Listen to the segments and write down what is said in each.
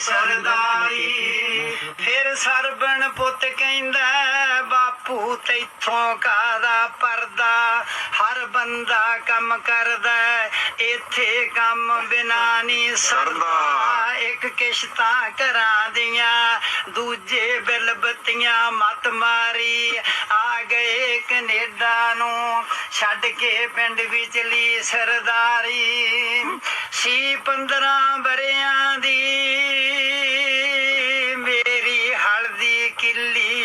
ਸਰਦਾਰੀ। ਫਿਰ ਸਰਬਣ ਪੁੱਤ ਕਹਿੰਦਾ ਬਾਪੂ ਤੈਥੋਂ ਕਾਦਾ ਪਰਦਾ? ਹਰ ਬੰਦਾ ਕੰਮ ਕਰਦਾ ਇੱਥੇ ਕੰਮ ਬਿਨਾ ਨਹੀਂ ਸਰਦਾ। ਇੱਕ ਕਿਸ਼ਤਾਂ ਘਰਾਂ ਦੀਆਂ ਦੂਜੇ ਬਿਲ ਬੱਤੀਆਂ ਮਤ ਮਾਰੀ। ਆ ਗਏ ਕੈਨੇਡਾ ਨੂੰ ਛੱਡ ਕੇ ਪਿੰਡ ਵਿਚਲੀ ਸਰਦਾਰੀ। ਸੀ 15 ਬਰਿਆਂ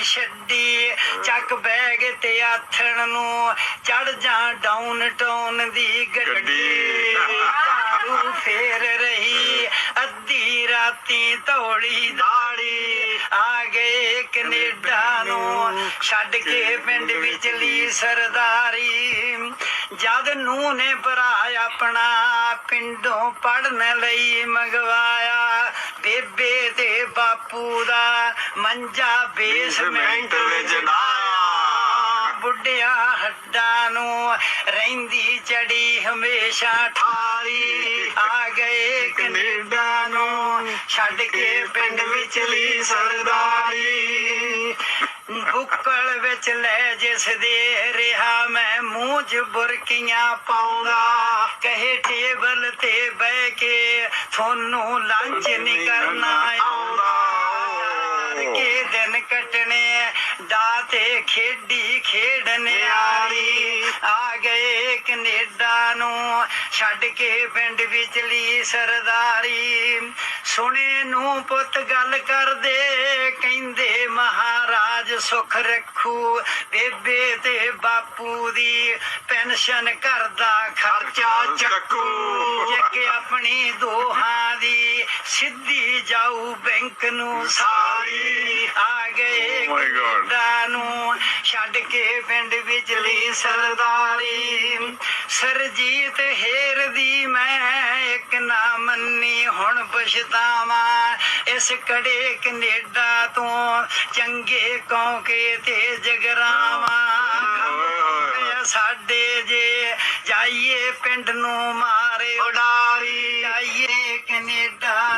ਛੱਡੀ ਚੱਕ ਬੈਗ ਤੇ ਆਥਣ ਨੂੰ ਚੜ ਜਾ ਡਾਊਨ ਟਾਊਨ ਦੀ ਗੱਡੀ। ਆਲੂ ਫੇਰ ਰਹੀ ਅੱਧੀ ਰਾਤੀ ਧੌਲੀ ਦਾੜੀ। ਆ ਗਏ ਕੈਨੇਡਾ ਨੂੰ ਛੱਡ ਕੇ ਪਿੰਡ ਵਿਚਲੀ ਸਰਦਾਰੀ। ਜਦ ਨੂੰ ਨੇ ਭਰਾ ਆਪਣਾ ਪਿੰਡੋਂ ਪੜਨ ਲਈ ਮੰਗਵਾਇਆ। ਬੇਬੇ ਤੇ ਬਾਪੂ ਦਾ ਮੰਜਾ ਬੇਸਮੈਂਟ ਵਿੱਚ ਡਾਇਆ ਬੁੱਢਿਆਂ ਹੱਡਾਂ ਨੂੰ ਰਹਿੰਦੀ ਚੜੀ ਹਮੇਸ਼ਾ ਠਾਰੀ ਆ ਗਏ ਕੈਨੇਡਾ ਨੂੰ ਛੱਡ ਕੇ ਪਿੰਡ ਵਿਚਲੀ ਸਰਦਾਰੀ। ਬੁੱਕਲ ਵਿੱਚ ਲੈ ਜਿਸ ਦੇ ਰਿਹਾ ਮੈਂ ਮੂੰਹ 'ਚ ਬੁਰਕੀਆਂ ਪਾਉਂਦਾ। ਕਹੇ ਟੇਬਲ ਤੇ ਬਹਿ ਕੇ ਤੁਹਾਨੂੰ ਲੰਚ ਨਹੀਂ ਕਰਨਾ ਆਉਂਦਾ। ਕੇ ਦਿਨ ਕੱਟਣੇ ਦਾ ਤੇ ਖੇਡੀ ਖੇਡਣ ਆਲੀ ਆ ਗਏ ਕੈਨੇਡਾ ਨੂੰ ਛੱਡ ਕੇ ਪਿੰਡ ਵਿਚਲੀ ਸਰਦਾਰੀ। ਸੁਣੇ ਨੂੰ ਪੁੱਤ ਗੱਲ ਕਰਦੇ ਕਹਿੰਦੇ ਮਹਾਰਾਜ ਸੁਖ ਰੱਖੂ। ਬੇਬੇ ਤੇ ਬਾਪੂ ਦੀ ਪੈਨਸ਼ਨ ਕਰਦਾ ਖਰਚਾ ਚੱਕੂ। ਚੱਕੇ। ਆਪਣੀ ਦੋਹਾਂ ਦੀ ਸਿੱਧੀ ਜਾਊ ਬੈਂਕ ਨੂੰ ਸਾਰੀ ਆ ਗਏ Oh. ਕੈਨੇਡਾ ਨੂੰ ਛੱਡ ਕੇ ਪਿੰਡ ਵਿਚਲੀ ਸਰਦਾਰੀ। ਸਰਜੀਤ ਹੇਰ ਦੀ ਮੈਂ ਇੱਕ ਨਾ ਮੰਨੀ ਹੁਣ ਪਛਤਾਵਾਂ। ਇਸ ਕੜੇ ਕੈਨੇਡਾ ਤੋਂ ਚੰਗੇ ਕੌਂਕੇ ਤੇ ਜਗਰਾਵਾਂ। ਸਾਡੇ ਜੇ ਜਾਈਏ ਪਿੰਡ ਨੂੰ ਮਾਰੇ ਕੈਨੇਡਾ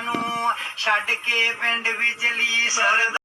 ਨੂੰ ਛੱਡ ਕੇ ਪਿੰਡ ਵਿਚਲੀ ਸਰਦਾਰੀ